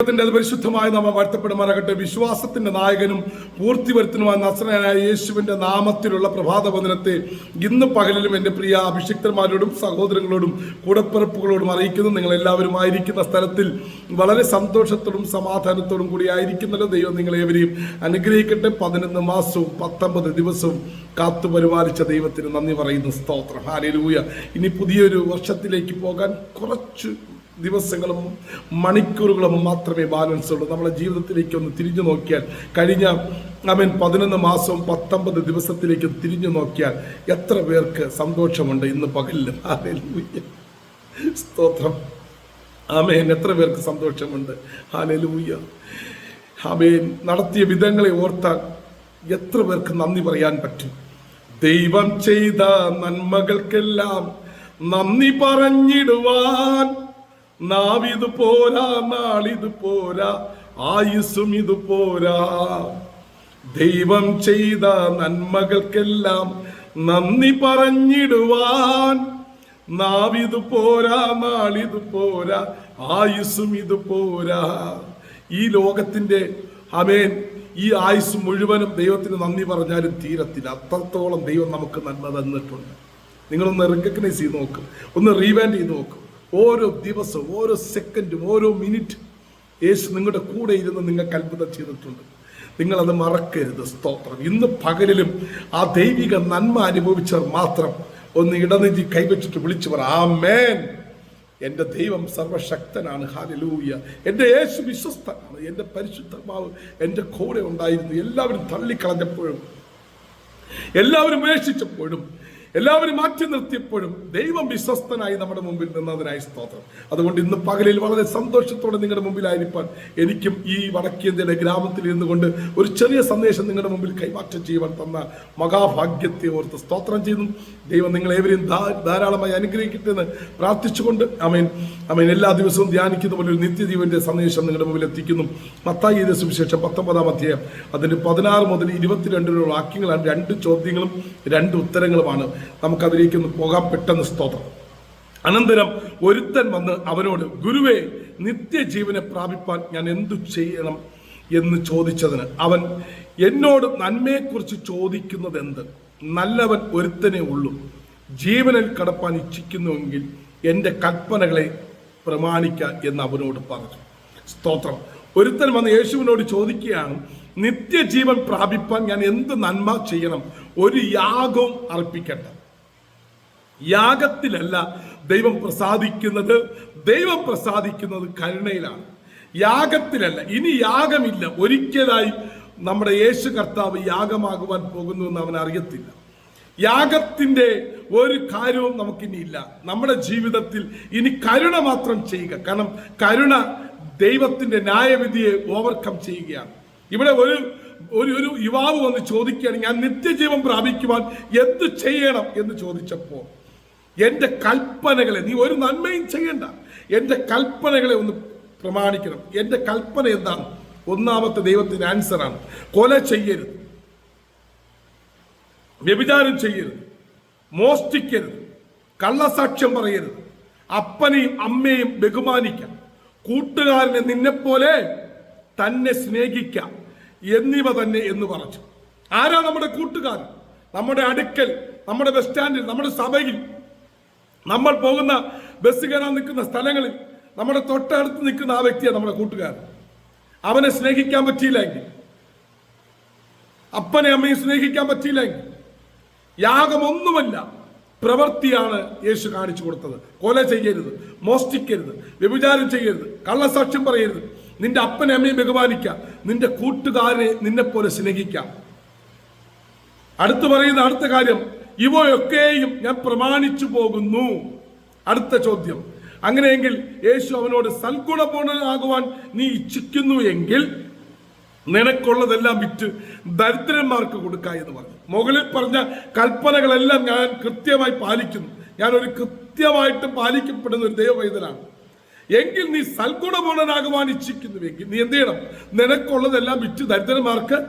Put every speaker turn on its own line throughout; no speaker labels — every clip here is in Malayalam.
ദൈവത്തിന്റെ പരിശുദ്ധമായ നാമം വാഴ്ത്തപ്പെടുമാറാകട്ടെ. വിശ്വാസത്തിന്റെ നായകനും പൂർത്തിവരുത്തനുമായ നസ്രനായ യേശുവിന്റെ നാമത്തിലുള്ള പ്രഭാത വന്ദനത്തെ ഇന്ന് പകലിലും എന്റെ പ്രിയ അഭിഷിക്തന്മാരോടും സഹോദരങ്ങളോടും കൂടപ്പിറപ്പുകളോടും അറിയിക്കുന്നു. നിങ്ങൾ എല്ലാവരും ആയിരിക്കുന്ന സ്ഥലത്തിൽ വളരെ സന്തോഷത്തോടും സമാധാനത്തോടും കൂടി ആയിരിക്കുന്നല്ലോ ദൈവം നിങ്ങളേവരെയും അനുഗ്രഹിക്കട്ടെ. പതിനൊന്ന് മാസവും പത്തൊമ്പത് ദിവസവും കാത്തു പരിപാലിച്ച ദൈവത്തിന് നന്ദി പറയുന്നു. സ്തോത്രം. ഹാലൂയ ഇനി പുതിയൊരു വർഷത്തിലേക്ക് പോകാൻ കുറച്ച് ദിവസങ്ങളും മണിക്കൂറുകളും മാത്രമേ ബാലൻസ് ഉള്ളൂ. നമ്മളെ ജീവിതത്തിലേക്ക് ഒന്ന് തിരിഞ്ഞു നോക്കിയാൽ കഴിഞ്ഞ അവൻ പതിനൊന്ന് മാസവും പത്തൊമ്പത് ദിവസത്തിലേക്ക് തിരിഞ്ഞു നോക്കിയാൽ എത്ര പേർക്ക് സന്തോഷമുണ്ട് ഇന്ന് പകലിലും. സ്തോത്രം. ആമേൻ എത്ര പേർക്ക് സന്തോഷമുണ്ട്. ഹാലലൂയ്യ ആമേൻ നടത്തിയ വിധങ്ങളെ ഓർത്താൽ എത്ര പേർക്ക് നന്ദി പറയാൻ പറ്റും. ദൈവം ചെയ്ത നന്മകൾക്കെല്ലാം നന്ദി പറഞ്ഞിടുവാൻ നാവിത് പോരാ നാളിത് പോരാ ആയുസ്സും ഇത് പോരാ. ദൈവം ചെയ്ത നന്മകൾക്കെല്ലാം നന്ദി പറഞ്ഞിടുവാൻ. നാവിത് പോരാ നാളിത് പോരാ ആയുസ്സും ഇത് പോരാ. ഈ ലോകത്തിന്റെ അമേൻ ഈ ആയുസ് മുഴുവനും ദൈവത്തിന് നന്ദി പറഞ്ഞാലും തീരത്തില്ല. അത്രത്തോളം ദൈവം നമുക്ക് നന്മ തന്നിട്ടുണ്ട്. നിങ്ങളൊന്ന് റെക്കഗ്നൈസ് ചെയ്ത് നോക്കും. ഒന്ന് റീവാൻഡ് ചെയ്ത് നോക്കും. ഓരോ ദിവസവും ഓരോ സെക്കൻഡും ഓരോ മിനിറ്റ് യേശു നിങ്ങളുടെ കൂടെ ഇരുന്ന് നിങ്ങൾക്ക് അത്ഭുതം ചെയ്തിട്ടുണ്ട്. നിങ്ങളത് മറക്കരുത്. സ്തോത്രം. ഇന്ന് പകലിലും ആ ദൈവിക നന്മ അനുഭവിച്ചവർ മാത്രം ഒന്ന് ഇടനെഞ്ചി കൈവച്ചിട്ട് വിളിച്ചു പറ ആ മേൻ എന്റെ ദൈവം സർവശക്തനാണ്. ഹാലലൂയ എന്റെ യേശു വിശ്വസ്തനാണ്. എന്റെ പരിശുദ്ധമാവ് എന്റെ കൂടെ ഉണ്ടായിരുന്നു. എല്ലാവരും തള്ളിക്കളഞ്ഞപ്പോഴും എല്ലാവരും ഉപേക്ഷിച്ചപ്പോഴും എല്ലാവരും മാറ്റി നിർത്തിയപ്പോഴും ദൈവം വിശ്വസ്തനായി നമ്മുടെ മുമ്പിൽ നിന്നതിനായി സ്തോത്രം. അതുകൊണ്ട് ഇന്ന് പകലിൽ വളരെ സന്തോഷത്തോടെ നിങ്ങളുടെ മുമ്പിലായിരിക്കാൻ എനിക്കും ഈ വടക്കേന്ത്യയിലെ ഗ്രാമത്തിൽ ഇരുന്നു കൊണ്ട് ഒരു ചെറിയ സന്ദേശം നിങ്ങളുടെ മുമ്പിൽ കൈമാറ്റം ചെയ്യുവാൻ തന്ന മഹാഭാഗ്യത്തെ ഓർത്ത് സ്തോത്രം ചെയ്യുന്നു. ദൈവം നിങ്ങളേവരെയും ധാരാളമായി അനുഗ്രഹിക്കട്ടെ എന്ന് പ്രാർത്ഥിച്ചുകൊണ്ട് അമേൻ അമേൻ എല്ലാ ദിവസവും ധ്യാനിക്കുന്ന പോലെ ഒരു നിത്യജീവന്റെ സന്ദേശം നിങ്ങളുടെ മുമ്പിൽ എത്തിക്കുന്നു. മത്തായി ചെയ്ത സുവിശേഷം പത്തൊമ്പതാം അധ്യായം. അതിന്റെ പതിനാറ് മുതൽ ഇരുപത്തിരണ്ട് വരെയുള്ള വാക്യങ്ങളാണ് രണ്ട് ചോദ്യങ്ങളും രണ്ട് ഉത്തരങ്ങളുമാണ്. നമുക്കതിലേക്ക് ഒന്ന് പോകാം. പെട്ടെന്ന് സ്തോത്രം. അനന്തരം ഒരുത്തൻ വന്ന് അവനോട് ഗുരുവെ നിത്യജീവനെ പ്രാപിപ്പാൻ ഞാൻ എന്തു ചെയ്യണം? എന്ന് ചോദിച്ചതിന് അവൻ എന്നോട് നന്മയെക്കുറിച്ച് ചോദിക്കുന്നത് എന്ത് നല്ലവൻ ഒരുത്തനെ ഉള്ളൂ. ജീവനിൽ കടപ്പാൻ ഇച്ഛിക്കുന്നുവെങ്കിൽ എന്റെ കൽപ്പനകളെ പ്രമാണിക്ക എന്ന് അവനോട് പറഞ്ഞു. സ്തോത്രം. ഒരുത്തൻ വന്ന് യേശുവിനോട് ചോദിക്കുകയാണ് നിത്യജീവൻ പ്രാപിപ്പാൻ ഞാൻ എന്ത് നന്മ ചെയ്യണം? ഒരു യാഗവും അർപ്പിക്കട്ടെ യാഗത്തിലല്ല ദൈവം പ്രസാദിക്കുന്നത് ദൈവം പ്രസാദിക്കുന്നത് കരുണയിലാണ്. യാഗത്തിലല്ല ഇനി യാഗമില്ല. ഒരിക്കലായി നമ്മുടെ യേശു കർത്താവ് യാഗമാകുവാൻ പോകുന്നു എന്ന് അവൻ അറിയത്തില്ല. യാഗത്തിന്റെ ഒരു കാര്യവും നമുക്കിനി ഇല്ല നമ്മുടെ ജീവിതത്തിൽ ഇനി കരുണ മാത്രം ചെയ്യുക. കാരണം കരുണ ദൈവത്തിന്റെ ന്യായവിധിയെ ഓവർകം ചെയ്യുകയാണ്. ഇവിടെ ഒരു ഒരു ഒരു യുവാവ് വന്ന് ചോദിക്കുകയാണ് ഞാൻ നിത്യജീവൻ പ്രാപിക്കുവാൻ എന്ത് ചെയ്യണം? എന്ന് ചോദിച്ചപ്പോൾ എന്റെ കൽപ്പനകളെ നീ ഒരു നന്മയും ചെയ്യണ്ട. എന്റെ കൽപ്പനകളെ ഒന്ന് പ്രമാണിക്കണം. എന്റെ കൽപ്പന എന്താണ്? ഒന്നാമത്തെ ദൈവത്തിന്റെ ആൻസറാണ് കൊല ചെയ്യരുത്. വ്യഭിചാരം ചെയ്യരുത്. മോഷ്ടിക്കരുത്. കള്ളസാക്ഷ്യം പറയരുത്. അപ്പനെയും അമ്മയും ബഹുമാനിക്കാം. കൂട്ടുകാരനെ നിന്നെപ്പോലെ തന്നെ സ്നേഹിക്കാം എന്നിവ തന്നെ എന്ന് പറഞ്ഞു. ആരാ നമ്മുടെ കൂട്ടുകാർ? നമ്മുടെ അടുക്കൽ നമ്മുടെ ബസ് സ്റ്റാൻഡിൽ നമ്മുടെ സഭയിൽ? നമ്മൾ പോകുന്ന ബസ് കയറാൻ നിൽക്കുന്ന സ്ഥലങ്ങളിൽ നമ്മുടെ തൊട്ടടുത്ത് നിൽക്കുന്ന ആ വ്യക്തിയാണ് നമ്മുടെ കൂട്ടുകാരൻ അവനെ സ്നേഹിക്കാൻ പറ്റിയില്ലെങ്കിൽ അപ്പനെ അമ്മയെ സ്നേഹിക്കാൻ പറ്റിയില്ലെങ്കിൽ യാഗമൊന്നുമല്ല പ്രവൃത്തിയാണ് യേശു കാണിച്ചു കൊടുത്തത്. കൊല ചെയ്യരുത് മോഷ്ടിക്കരുത് വ്യഭിചാരം ചെയ്യരുത് കള്ളസാക്ഷ്യം പറയരുത്. നിന്റെ അപ്പനെ അമ്മയെ ബഹുമാനിക്കാം. നിന്റെ കൂട്ടുകാരനെ നിന്നെപ്പോലെ സ്നേഹിക്കാം. അടുത്ത് പറയുന്ന അടുത്ത കാര്യം ഇവയൊക്കെയും ഞാൻ പ്രമാണിച്ചു പോകുന്നു. അടുത്ത ചോദ്യം അങ്ങനെയെങ്കിൽ യേശു അവനോട് സൽഗുണപൂർണനാകുവാൻ നീ ഇച്ഛിക്കുന്നു എങ്കിൽ നിനക്കുള്ളതെല്ലാം വിറ്റ് ദരിദ്രന്മാർക്ക് കൊടുക്ക എന്ന് പറഞ്ഞു. മുകളിൽ പറഞ്ഞ കൽപ്പനകളെല്ലാം ഞാൻ കൃത്യമായി പാലിക്കുന്നു. ഞാൻ ഒരു കൃത്യമായിട്ട് പാലിക്കപ്പെടുന്ന ഒരു ദൈവവൈതലാണ് എങ്കിൽ നീ സൽഗുണപൂർണനാകുവാൻ ഇച്ഛിക്കുന്നുവെങ്കിൽ നീ എന്ത് ചെയ്യണം? നിനക്കുള്ളതെല്ലാം വിറ്റ് ദരിദ്രന്മാർക്ക്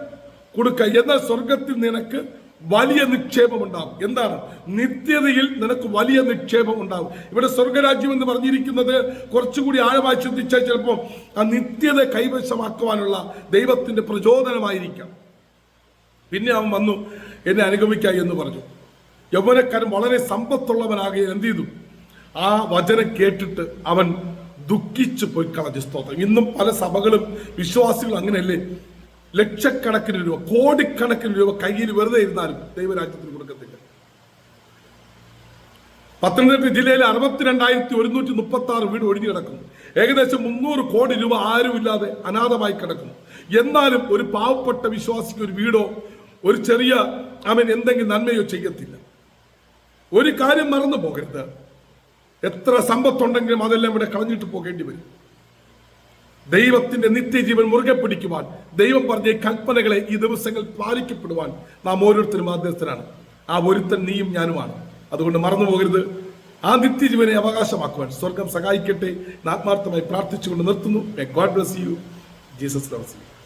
കൊടുക്ക. എന്നാൽ സ്വർഗത്തിൽ നിനക്ക് വലിയ നിക്ഷേപം ഉണ്ടാവും. എന്താണ്? നിത്യതയിൽ നിനക്ക് വലിയ നിക്ഷേപം ഉണ്ടാവും. ഇവിടെ സ്വർഗരാജ്യം എന്ന് പറഞ്ഞിരിക്കുന്നത് കുറച്ചുകൂടി ആഴമായി ചിന്തിച്ചാൽ ചിലപ്പോൾ ആ നിത്യത കൈവശമാക്കുവാനുള്ള ദൈവത്തിന്റെ പ്രചോദനമായിരിക്കാം. പിന്നെ അവൻ വന്നു എന്നെ അനുഗമിക്കുക എന്ന് പറഞ്ഞു. യൗവനക്കാരൻ വളരെ സമ്പത്തുള്ളവനാകെ എന്ത് ചെയ്തു? ആ വചനം കേട്ടിട്ട് അവൻ ദുഃഖിച്ചു പോയി കളഞ്ഞു സ്തോത്രം. ഇന്നും പല സഭകളും വിശ്വാസികൾ അങ്ങനെയല്ലേ? ലക്ഷക്കണക്കിന് രൂപ കോടിക്കണക്കിന് രൂപ കയ്യിൽ വെറുതെ ഇരുന്നാലും ദൈവരാജ്യത്തിന് കൊടുക്കത്തില്ല. പത്തനംതിട്ട ജില്ലയിലെ അറുപത്തിരണ്ടായിരത്തി ഒരുന്നൂറ്റി മുപ്പത്തി ആറ് വീട് ഒഴിഞ്ഞു കിടക്കുന്നു. ഏകദേശം മുന്നൂറ് കോടി രൂപ ആരുമില്ലാതെ അനാഥമായി കിടക്കുന്നു. എന്നാലും ഒരു പാവപ്പെട്ട വിശ്വാസിക്ക് ഒരു വീടോ ഒരു ചെറിയ അവൻ എന്തെങ്കിലും നന്മയോ ചെയ്യത്തില്ല. ഒരു കാര്യം മറന്നു പോകരുത്. എത്ര സമ്പത്തുണ്ടെങ്കിലും അതെല്ലാം ഇവിടെ കളഞ്ഞിട്ട് പോകേണ്ടി വരും. ദൈവത്തിന്റെ നിത്യജീവൻ മുറുകെ പിടിക്കുവാൻ ദൈവം പറഞ്ഞ കൽപ്പനകളെ ഈ ദിവസങ്ങൾ പാലിക്കപ്പെടുവാൻ നാം ഓരോരുത്തരും ബാധ്യസ്ഥരാണ് ആ ഒരുത്തൻ നീയും ഞാനുമാണ്. അതുകൊണ്ട് മറന്നു പോകരുത്. ആ നിത്യജീവനെ അവകാശമാക്കുവാൻ സ്വർഗം സഹായിക്കട്ടെ ആത്മാർത്ഥമായി പ്രാർത്ഥിച്ചുകൊണ്ട് നിർത്തുന്നു. God bless you Jesus loves you